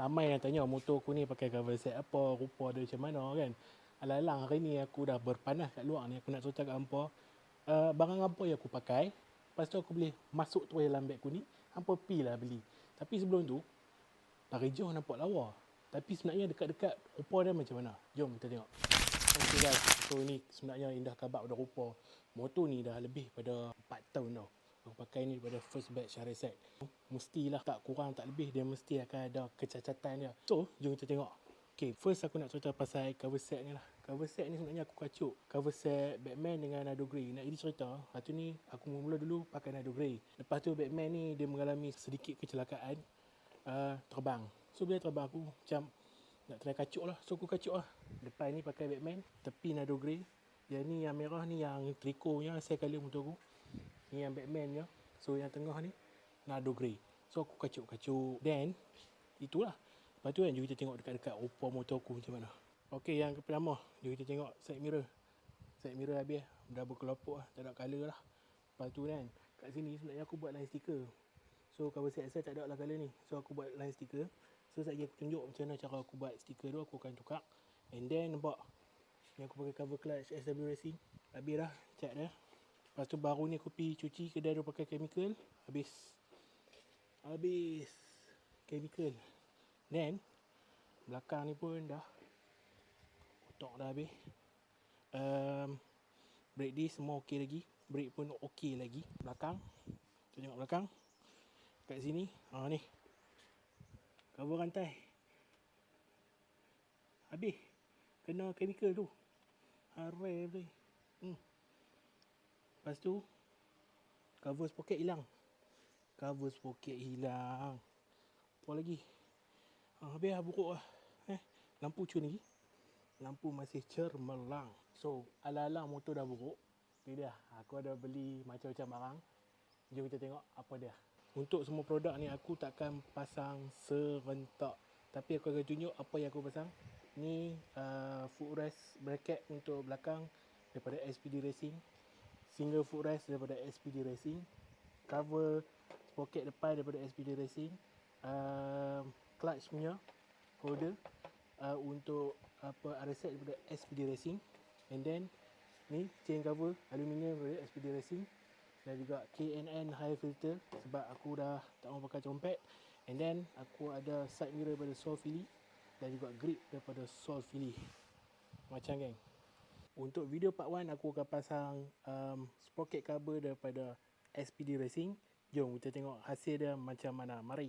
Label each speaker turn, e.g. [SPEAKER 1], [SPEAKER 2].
[SPEAKER 1] Ramai yang tanya motor aku ni pakai cover set apa, rupa dia macam mana kan. Alang-alang hari ni aku dah berpanas kat luar ni. Aku nak cerita kat hampa. Uh, barang apa yang aku pakai. Lepas tu aku boleh masuk terus dalam beg aku ni. Hampa pi lah beli. Tapi sebelum tu, dari jauh nampak lawa. Tapi sebenarnya dekat-dekat rupa dia macam mana. Jom kita tengok. Okay guys, so ni sebenarnya indah khabar pada rupa. Motor ni dah lebih pada 4 tahun tau. Aku pakai ni daripada first batch Shariset. Mestilah tak kurang tak lebih dia mesti akan ada kecacatan dia. So, jom kita tengok. Okay, first aku nak cerita pasal cover set ni lah. Cover set ni sebenarnya aku kacuk. Cover set Batman dengan Nado Grey. Nak jadi cerita, waktu ni aku mula dulu pakai Nado Grey. Lepas tu Batman ni dia mengalami sedikit kecelakaan uh, terbang. So bila terbang aku macam nak try kacuk lah. So aku kacuk lah. Depan ni pakai Batman, tepi Nado Grey. Yang ni yang merah ni yang trikonya saya kali motor aku. Ni yang Batman je. So yang tengah ni Nado Grey. So aku kacuk-kacuk. Then itulah. Lepas tu kan jom kita tengok dekat-dekat rupa motor aku macam mana. Okey yang pertama, jom kita tengok side mirror. Side mirror habis dah berkelopok lah, tak ada colour lah. Lepas tu kan, kat sini sebenarnya aku buat line stiker. So cover set saya tak ada lah colour ni. So aku buat line stiker. So sekejap aku tunjuk macam mana cara aku buat stiker tu aku akan tukar. And then nampak ni aku pakai cover clutch SW Racing. Habis dah cat dah. Lepas tu baru ni aku pergi cuci kedai dia pakai chemical. Habis. Habis. Chemical. Then. Belakang ni pun dah. Kotak dah habis. Um, brake disc semua okey lagi. Brake pun okey lagi. Belakang. Kita tengok belakang. Kat sini. Ha ni. Cover rantai. Habis. Kena chemical tu. Harai betul. Lepas tu cover sprocket hilang. Cover sprocket hilang. Apa lagi? Ha, habis lah buruk lah. Eh, lampu cun lagi. Lampu masih cermelang. So, ala-ala motor dah buruk. Ni dia. Aku ada beli macam-macam barang. Jom kita tengok apa dia. Untuk semua produk ni aku takkan pasang serentak. Tapi aku akan tunjuk apa yang aku pasang. Ni uh, footrest bracket untuk belakang daripada SPD Racing single footrest daripada SPD Racing. Cover sprocket depan daripada SPD Racing. Uh, clutch punya holder uh, untuk apa RSX daripada SPD Racing. And then ni chain cover aluminium daripada SPD Racing. Dan juga KNN high filter sebab aku dah tak mau pakai trompet and then aku ada side mirror daripada Sol Philly dan juga grip daripada Sol Philly macam geng untuk video part 1 aku akan pasang um, sprocket cover daripada SPD Racing. Jom kita tengok hasil dia macam mana. Mari.